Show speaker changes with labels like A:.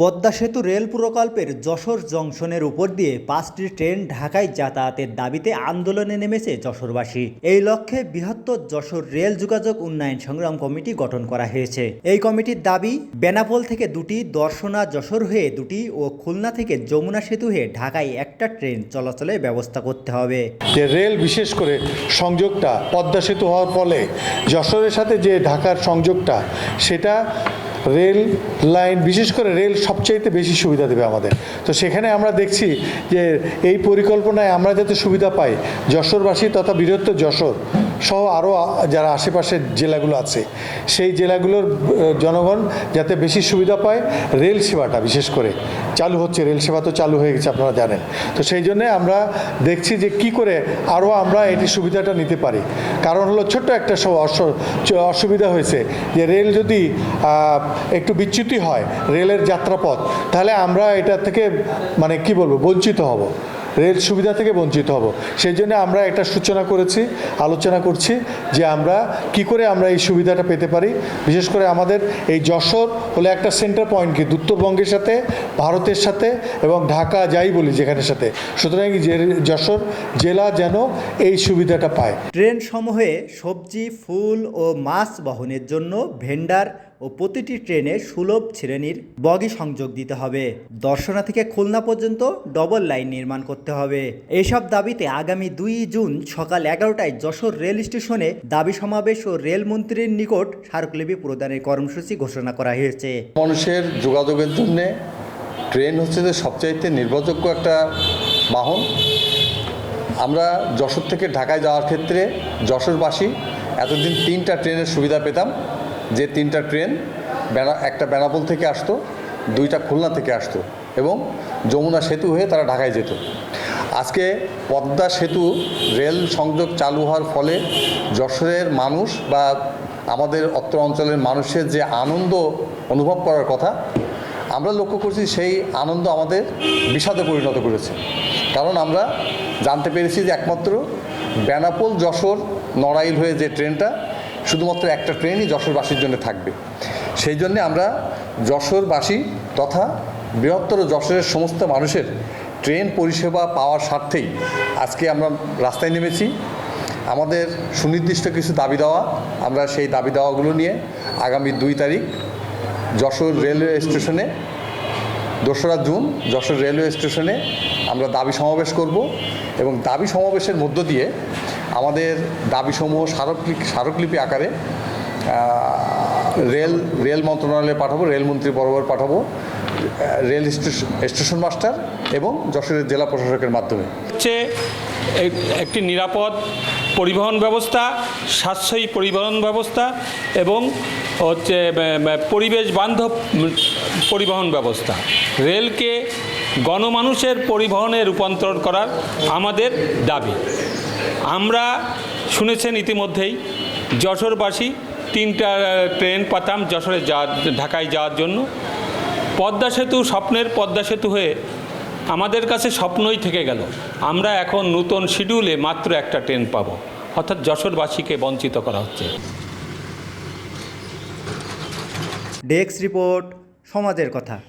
A: পদ্মা সেতু রেল প্রকল্পের যশোর জংশনের উপর দিয়ে পাঁচটি ট্রেন ঢাকায় যাতায়াতের দাবিতে আন্দোলনে নেমেছে যশোরবাসী। এই লক্ষ্যে বৃহত্তর যশোর রেল যোগাযোগ উন্নয়ন সংগ্রাম কমিটি গঠন করা হয়েছে। এই কমিটির দাবি, বেনাপোল থেকে দুটি, দর্শনা যশোর হয়ে দুটি ও খুলনা থেকে যমুনা সেতু হয়ে ঢাকায় একটা ট্রেন চলাচলের ব্যবস্থা করতে হবে।
B: যে রেল বিশেষ করে সংযোগটা পদ্মা সেতু হওয়ার ফলে যশোরের সাথে যে ঢাকার সংযোগটা, সেটা রেল লাইন, বিশেষ করে রেল সবচাইতে বেশি সুবিধা দেবে আমাদের। তো সেখানে আমরা দেখছি যে এই পরিকল্পনায় আমরা যাতে সুবিধা পাই, যশোরবাসী তথা বৃহত্তর যশোর সহ আরও যারা আশেপাশের জেলাগুলো আছে, সেই জেলাগুলোর জনগণ যাতে বেশি সুবিধা পায় রেল সেবাটা বিশেষ করে। চালু হচ্ছে, রেল সেবা তো চালু হয়ে গেছে, আপনারা জানেন। তো সেই জন্য আমরা দেখছি যে কি করে আরও আমরা এটি সুবিধাটা নিতে পারি। কারণ হলো ছোট্ট একটা স- অস- চ- অসুবিধা হয়েছে যে রেল যদি একটু বিচ্যুতি হয় রেলের যাত্রাপথ, তাহলে আমরা এটা থেকে মানে কি বলব, বঞ্চিত হব। রেল সুবিধা থেকে বঞ্চিত হব। সেই জন্য আমরা একটা সূচনা করেছি, আলোচনা করছি যে আমরা কি করে আমরা এই সুবিধাটা পেতে পারি। বিশেষ করে আমাদের এই যশোর হলো একটা সেন্টার পয়েন্ট কিন্তু উত্তরবঙ্গের সাথে, ভারতের সাথে এবং ঢাকা যাই বলি যেখানের সাথে। সুতরাং যশোর জেলা যেন এই সুবিধাটা পায়।
A: ট্রেন সমূহে সবজি, ফুল ও মাছ বহনের জন্য ভেন্ডার ও প্রতিটি ট্রেনে সুলভ শ্রেণির বগি সংযোগ দিতে হবে। দর্শনা থেকে খুলনা পর্যন্ত ডবল লাইন নির্মাণ করতে হবে। এইসব দাবিতে আগামী দুই জুন সকাল এগারোটায় যশোর রেল স্টেশনে দাবি সমাবেশ ও রেলমন্ত্রীর নিকট স্মারকলিপি প্রদানের কর্মসূচি ঘোষণা করা হয়েছে।
C: মানুষের যোগাযোগের জন্যে ট্রেন হচ্ছে যে সবচাইতে নির্ভরযোগ্য একটা বাহন। আমরা যশোর থেকে ঢাকায় যাওয়ার ক্ষেত্রে যশোরবাসী এতদিন তিনটা ট্রেনের সুবিধা পেতাম। যে তিনটা ট্রেন বেনা একটা বেনাপোল থেকে আসতো, দুইটা খুলনা থেকে আসতো এবং যমুনা সেতু হয়ে তারা ঢাকায় যেত। আজকে পদ্মা সেতু রেল সংযোগ চালু হওয়ার ফলে যশোরের মানুষ বা আমাদের অত্র অঞ্চলের মানুষের যে আনন্দ অনুভব করার কথা, আমরা লক্ষ্য করছি সেই আনন্দ আমাদের বিষাদে পরিণত করেছে। কারণ আমরা জানতে পেরেছি যে একমাত্র বেনাপোল যশোর নড়াইল হয়ে যে ট্রেনটা শুধুমাত্র একটা ট্রেনই যশোরবাসীর জন্য থাকবে। সেই জন্যে আমরা যশোরবাসী তথা বৃহত্তর যশোরের সমস্ত মানুষের ট্রেন পরিষেবা পাওয়ার স্বার্থেই আজকে আমরা রাস্তায় নেমেছি। আমাদের সুনির্দিষ্ট কিছু দাবি দেওয়া, আমরা সেই দাবি দেওয়াগুলো নিয়ে আগামী দুই তারিখ যশোর রেলওয়ে স্টেশনে দোসরা জুন যশোর রেলওয়ে স্টেশনে আমরা দাবি সমাবেশ করব এবং দাবি সমাবেশের মধ্য দিয়ে আমাদের দাবিসমূহ স্মারকলিপি স্মারকলিপি আকারে রেল রেল মন্ত্রণালয়ে পাঠাবো রেলমন্ত্রী বরাবর পাঠাবো রেল স্টেশন স্টেশন মাস্টার এবং যশোরের জেলা প্রশাসকের মাধ্যমে।
D: হচ্ছে একটি নিরাপদ পরিবহন ব্যবস্থা, সাশ্রয়ী পরিবহন ব্যবস্থা এবং হচ্ছে পরিবেশ বান্ধব পরিবহন ব্যবস্থা। রেলকে গণমানুষের পরিবহনে রূপান্তর করার আমাদের দাবি। আমরা শুনেছেন ইতিমধ্যেই, যশোরবাসী তিনটা ট্রেন পাতাম যশোরে যা ঢাকায় যাওয়ার জন্য। পদ্মা সেতু স্বপ্নের পদ্মা সেতু হয়ে আমাদের কাছে স্বপ্নই থেকে গেল। আমরা এখন নতুন শিডিউলে মাত্র একটা ট্রেন পাবো। অর্থাৎ যশোরবাসীকে বঞ্চিত করা হচ্ছে।
A: ডেস্ক রিপোর্ট সমাজের কথা।